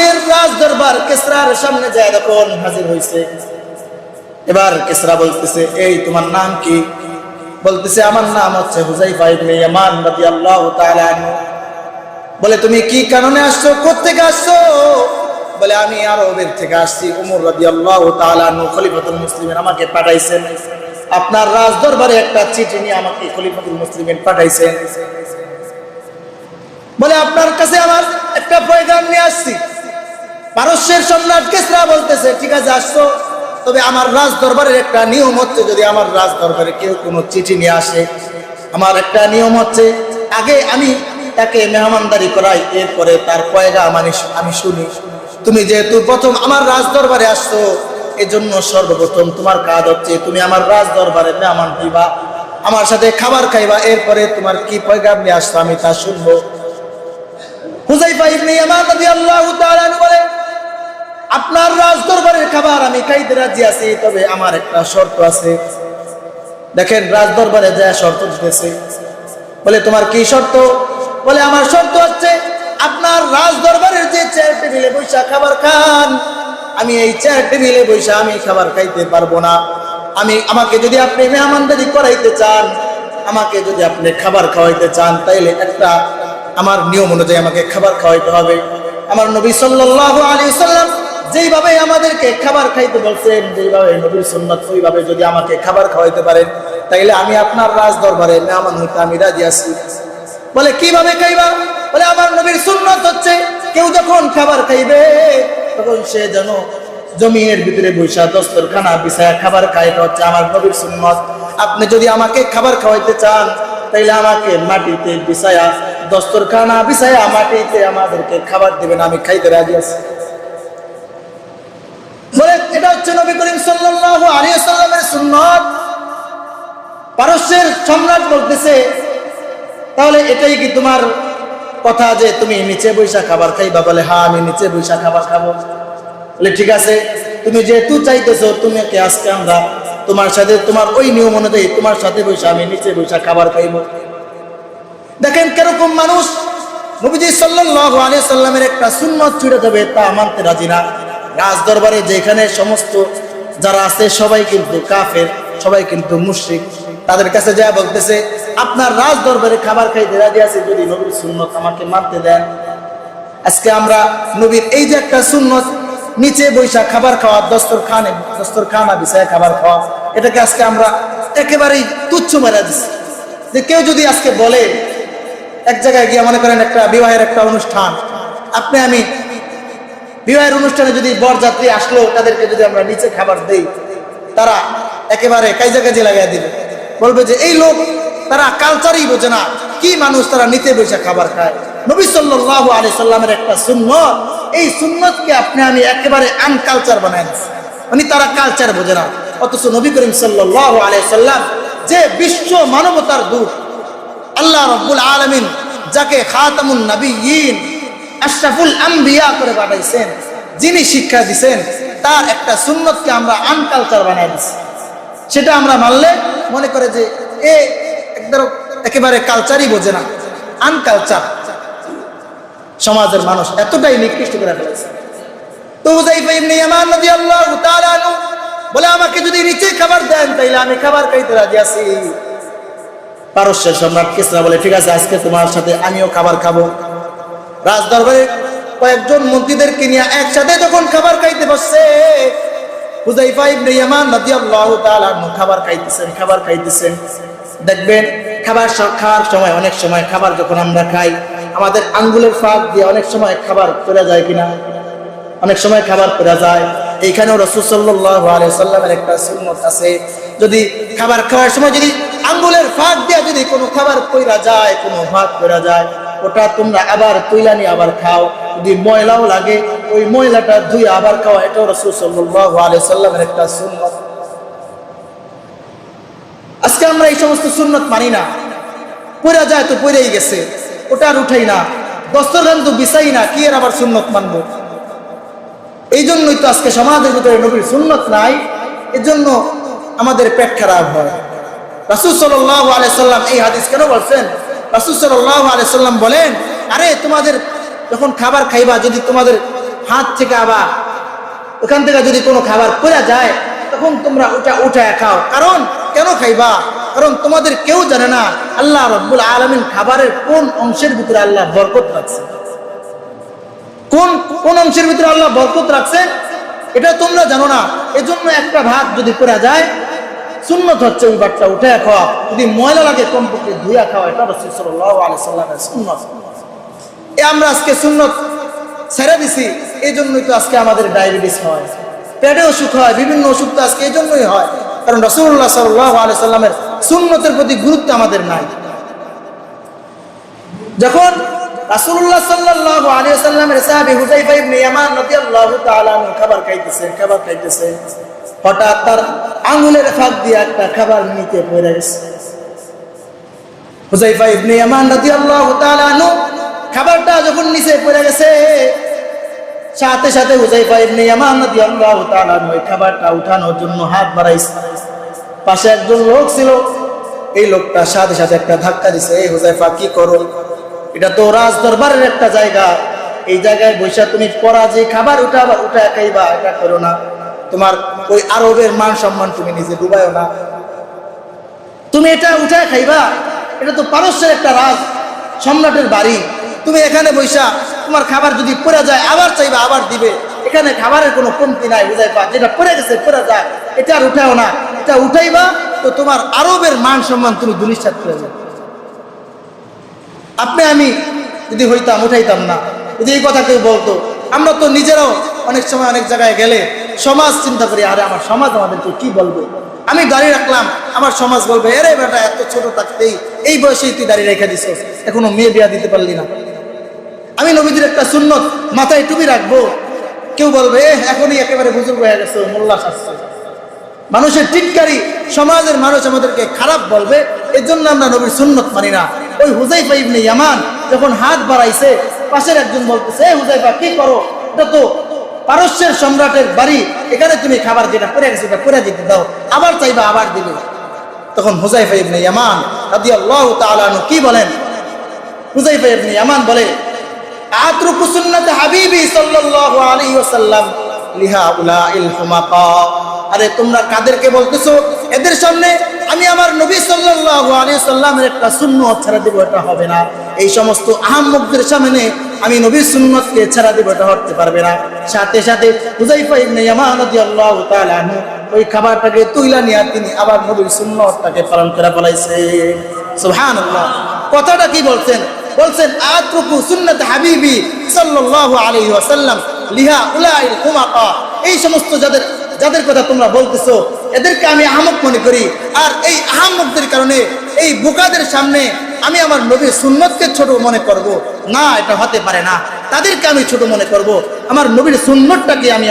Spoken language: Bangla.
পারস্যের রাজ দরবার কেসরার সামনে যায় তখন হাজির হয়েছে এবার কেসরা বলতেছে, এই, তোমার নাম কি? বলতেছে, আমার নাম হচ্ছে হুজাইফা ইবনে ইয়ামান রাদিয়াল্লাহু তাআলা আনহু। বলে, তুমি কি কারণে আসছো? কোত্থেকে আসছো? বলে, আমি আরবের থেকে আসছি। উমর রাদিয়াল্লাহু তাআলা আনহু খলিফাতুল মুসলিমিন আমাকে পাঠাইছেন। আপনার রাজ দরবারে একটা চিঠি নিয়ে আমাকে খলিফাতুল মুসলিমিন পাঠাইছেন। বলে, আপনার কাছে আমার একটা পয়গাম নিয়ে আসছি। পারস্যের সম্রাট কেসরা বলতেছে, ঠিক আছে, আসছো। তবে আমার রাজ দরবারের একটা নিয়ম হচ্ছে, যদি আমার রাজ দরবারে কেউ কোনো চিঠি নিয়ে আসে, আমার একটা নিয়ম হচ্ছে, আগে আমি তাকে মেহমানদারি করাই, এরপরে তার পয়গা মানে আমি শুনি। তুমি যেহেতু প্রথম আমার রাজ দরবারে আসছো, এজন্য সর্বপ্রথম তোমার কাজ হচ্ছে, তুমি আমার রাজ দরবারে মেহমান হইবা, আমার সাথে খাবার খাইবা, এরপরে তোমার কি পয়গাম নিয়ে আসছো আমি তা শুনব। হুজাইফা ইবনে ইয়ামান রাদিয়াল্লাহু তাআলা আনহু বলে আপনার রাজ দরবারের খাবার আমি খাইতে রাজি আছি, তবে আমার একটা শর্ত আছে। দেখেন রাজ দরবারে যা শর্ত দিতেছে। বলে, তোমার কি শর্ত? বলে, আমার শর্ত হচ্ছে, আপনার রাজ দরবারের যে চেয়ার টেবিলে বৈশা খাবার খান, আমি এই চেয়ার টেবিলে বৈশা আমি খাবার খাইতে পারব না। আমি, আমাকে যদি আপনি মেহমানদারি করাইতে চান, আমাকে যদি আপনি খাবার খাওয়াইতে চান, তাইলে একটা, আমার নিয়ম অনুযায়ী আমাকে খাবার খাওয়াইতে হবে। আমার নবী সাল্লাল্লাহু আলাইহি সাল্লাম যেইভাবে আমাদেরকে খাবার খাইতে বলছেন, যেইভাবে নবীর সুন্নাত, ওইভাবে যদি আমাকে খাবার খাওয়াইতে পারেন, তাইলে আমি আপনার রাজ দরবারে মেহমান হইতে আমি রাজি আছি। বলে, কীভাবে খাইবা? বলে, আমার নবীর সুন্নত হচ্ছে, কেউ যখন খাবার খাইবে, তখন সে যেন জমিনের ভিতরে বৈশা দস্তরখানা বিছায়া খাবার এটা হচ্ছে আমার নবীর সুন্নত। আপনি যদি আমাকে খাবার খাওয়াইতে চান, তাইলে আমাকে মাটিতে বিছায়া দস্তরখানা বিছায়া মাটিতে আমাদেরকে খাবার দিবেন, আমি খাইতে রাজি আছি। বলে, এটা হচ্ছে নবী করিম সাল্লাল্লাহু আলাইহি সাল্লামের সুন্নাত। পারস্যের সম্রাট বলতেছে, তাহলে এটাই কি তোমার কথা যে তুমি নিচে বৈশা খাবার খাইবা? বলে হ্যাঁ আমি নিচে বৈশা খাবার খাব। বলে, ঠিক আছে, তুমি যেহেতু চাইতেছো, তুমি কি আজকে আমরা তোমার সাথে, তোমার ওই নিয়ম অনুযায়ী তোমার সাথে বৈশা আমি নিচে বৈশা খাবার খাইবো। দেখেন কীরকম মানুষ নবীজি সাল্লাল্লাহু আলাইহি সাল্লামের একটা সুন্নাত ছুড়ে যাবে তা মানতে রাজি না। রাজ দরবারে যেখানে সমস্ত যারা আছে, সবাই কিন্তু কাফের, সবাই কিন্তু মুশ্রিক। তাদের কাছে যা বলতেছে, আপনার রাজ দরবারে খাবার খাইতে রাজি আছে, যদি নবীর সুন্নত আমাকে মানতে দেন। আজকে আমরা নবীর এই যে একটা সুন্নত, নিচে বৈশা খাবার খাওয়া দস্তর খানে দস্তর খানা বিষয়ে খাবার খাওয়া, এটাকে আজকে আমরা একেবারেই তুচ্ছ মেরা দিচ্ছি যে কেউ যদি আজকে বলে, এক জায়গায় গিয়ে মনে করেন একটা বিবাহের একটা অনুষ্ঠান, আপনি আমি বিবাহের অনুষ্ঠানে যদি বরযাত্রী আসলো, তাদেরকে যদি আমরা নিচে খাবার দেই, তারা একেবারে কাইজা কাজে লাগাই দিবে। বলবে যে, এই লোক, তারা কালচারই বোঝে না। কি মানুষ তারা নিতে বসে খাবার খায়? নবী সাল্লাল্লাহু আলাইহি সাল্লামের একটা সুন্নত। এই সুন্নতকে আপনি আমি একেবারে আনকালচার বানাই মানে তারা কালচার বোঝে না। অথচ নবী করিম সাল্লাল্লাহু আলাইহি সাল্লাম যে বিশ্ব মানবতার দূত, আল্লাহ রব্বুল আলমিন, যাকে খাতামুন নবীন আশরাফুল আম্বিয়া করে পাঠাইছেন। যিনি শিক্ষা দিছেন, তার একটা সুন্নতকে আমরা আনকালচার বানাই দিচ্ছি সেটা আমরা মানলে মনে করে যে এ একদম একেবারে কালচারই বোঝে না। আনকালচার। সমাজের মানুষ এতটাই নিকৃষ্ট করে ফেলেছে। তো বলে, আমাকে যদি নিচে খাবার আমি খাবার সম্রাট বলে, ঠিক আছে, আজকে তোমার সাথে আমিও খাবার খাব। রাজ দরবারে কয়েকজন মন্ত্রীদেরকে নিয়ে একসাথে যখন খাবার খাইতে বসছে ইয়ামান খাবার খাবার দেখবেন খাবার খাওয়ার সময় অনেক সময় খাবার যখন আমরা খাই, আমাদের দিয়ে অনেক সময় খাবার যায় কিনা? অনেক সময় খাবার পড়ে যায়। এইখানেও একটা আছে। যদি খাবার খাওয়ার সময় যদি আঙ্গুলের ফাঁক দিয়ে যদি কোনো খাবার পইরা যায়, কোনো ভাত পইরা যায় ওটা তোমরা আবার তুইলা নিয়ে আবার খাও। যদি ময়লাও লাগে, ওই ময়লাটা ধুই আবার খাওয়া এটাও রসুল সাল্লাহ সাল্লামের একটা সুন্নত। আজকে আমরা এই সমস্ত সুন্নত মানি না। পড়া যায় তো পড়েই গেছে। ওটা আর উঠাই না। দস্তরখান তো বিছাই না, কি এর আবার সুন্নত মানবো? এই জন্যই তো আজকে সমাজের ভিতরে নবীর সুন্নত নাই। এর জন্য আমাদের পেট খারাপ হয়। রাসুল সাল্লাহ আলাইসাল্লাম এই হাদিস কেন বলছেন? রাসুল আলাইসাল্লাম বলেন, আরে, তোমাদের যখন খাবার খাইবা, যদি তোমাদের হাত থেকে আবার ওখান থেকে যদি কোনো খাবার পড়ে যায়, তখন তোমরা ওটা উঠায় খাও। কারণ, কেন খাইবা? কারণ তোমাদের কেউ জানে না, আল্লাহ রব্বুল আলমিন খাবারের কোন অংশের ভিতরে আল্লাহ বরকত রাখছে। কোন কোন অংশের ভিতরে আল্লাহ বরকত রাখছেন এটা তোমরা জানো না। এজন্য একটা ভাত যদি পড়া যায় সুন্নত হচ্ছে ওই ভাতটা উঠে খাওয়া। যদি ময়লা লাগে কমপক্ষে ধুইয়া খাওয়া, এটা রসুল সাল্লাহ আলি সুন্নত। এ আমরা আজকে সুন্নত ছেড়ে দিছি এই জন্যই তো আজকে আমাদের ডায়াবেটিস হয়। পেটে অসুখ হয়, বিভিন্ন অসুখ তো আজকে এই জন্যই হয়। কারণ রসুল্লাহ সাল্লাহ আলি সাল্লামের সুন্নতের প্রতি গুরুত্ব আমাদের নাই। যখন রাসূলুল্লাহ সাল্লাল্লাহু আলাইহি সাল্লামের সাহাবী হুযায়ফা ইবনে ইয়ামান রাদিয়াল্লাহু তাআলা খাবার খাইতেছে খাবার খাইতেছে। হঠাৎ তার আঙ্গুলের ফাঁক দিয়ে একটা খাবার নিতে পড়ে গেছে। হুযায়ফা ইবনে ইয়ামান রাদিয়াল্লাহু তাআলা আনহু খাবারটা যখন নিচে পড়ে গেছে, সাথে সাথে হুযায়ফা ইবনে ইয়ামান রাদিয়াল্লাহু তাআলা আনহু খাবারটা উঠানোর জন্য হাত বাড়াইছে। পাশে একজন লোক ছিল, এই লোকটা সাথে সাথে একটা ধাক্কা দিছে, এই হুজাইফা কি করো? এটা তো রাজ দরবারের একটা জায়গা। এই জায়গায় বৈশা তুমি পড়া যে খাবার উঠা আবার উঠা খাইবা, এটা করো না। তোমার ওই আরবের মান সম্মান তুমি নিজে ডুবাইও না। তুমি এটা উঠা খাইবা, এটা তো পারস্যের একটা রাজ, সম্রাটের বাড়ি। তুমি এখানে বৈশা, তোমার খাবার যদি পড়ে যায়, আবার চাইবা, আবার দিবে। এখানে খাবারের কোনো কমতি নাই বুঝাইবা যেটা পড়ে গেছে, পড়ে যায়। এটা আর উঠাও না। এটা উঠাইবা, তো তোমার আরবের মান সম্মান তুমি দুনিশ্চাত করে যাবে আপনি আমি যদি হইতাম, উঠাইতাম না। যদি এই কথা কেউ বলতো, আমরা তো নিজেরাও অনেক সময় অনেক জায়গায় গেলে সমাজ চিন্তা করি, আরে আমার সমাজ আমাদেরকে কি বলবে? আমি দাঁড়িয়ে রাখলাম, আমার সমাজ বলবে এরে বেটা, এত ছোট থাকতেই এই বয়সেই তুই দাঁড়িয়ে রেখে দিস এখনও মেয়ে বিয়া দিতে পারলি না। আমি নবীদের একটা সুন্নত মাথায় টুপি রাখব। কেউ বলবে এখনই একেবারে বুজুর্গ হয়ে গেছে মোল্লা শাস্ত্র। মানুষের টিটকারি, সমাজের মানুষ আমাদেরকে খারাপ বলবে এর জন্য আমরা নবীর সুন্নত মানি না। ওই হুজাইফা ইবনে ইয়ামান যখন হাত বাড়াইছে, পাশের একজন বলতেছে, "এ হুজাইফা, কি করো? এটা তো পারস্যের সম্রাটের বাড়ি, এখানে তুমি খাবার যেটা পড়ে গেছে এটা পড়ে দিতে দাও, আবার চাইবা আবার দিবে। তখন হুজাইফা ইবনে ইয়ামান রাদিয়াল্লাহু তাআলা কি বলেন? হুজাইফা ইবনে ইয়ামান বলে, আতরুকু সুন্নাত হাবিবি সাল্লাল্লাহু আলাইহি ওয়াসাল্লাম লিহাউলাইল হুমাকা। আরে, তোমরা কাদেরকে বলতেছো? এদের সামনে আমি আমার নবী সাল্লাল্লাহু আলাইহি সাল্লামের একটা সুন্নাত ছাড়া দেব, এটা হবে না। এই সমস্ত আহম্মকদের সামনে আমি নবীর সুন্নতকে ছাড়া দেব, এটা হতে পারবে না। সাথে সাথে হুজাইফা ইবনে ইয়ামান রাদিয়াল্লাহু তাআলা ওই খাবারটাকে তুইলা নিয়ে তিনি আবার নবীর সুন্নতটাকে পালন করে ফেলাইছে। সুবহানাল্লাহ। কথাটা কি বলছেন? বলছেন, আতরুকু সুন্নাত হাবিবি সাল্লাল্লাহু আলাইহি ওয়াসাল্লাম লিহা উলাইল কুমাকা এই সমস্ত যাদের যাদের কথা তোমরা বলতেছো, এদেরকে আমি আহমক মনে করি। আর এই আহমকদের কারণে এই বোকাদের সামনে আমি আমার নবীর সুন্নতকে ছোট মনে করব। না এটা হতে পারে না। তাদেরকে আমি ছোট মনে করব। আমার নবীর সুন্নতটাকে আমি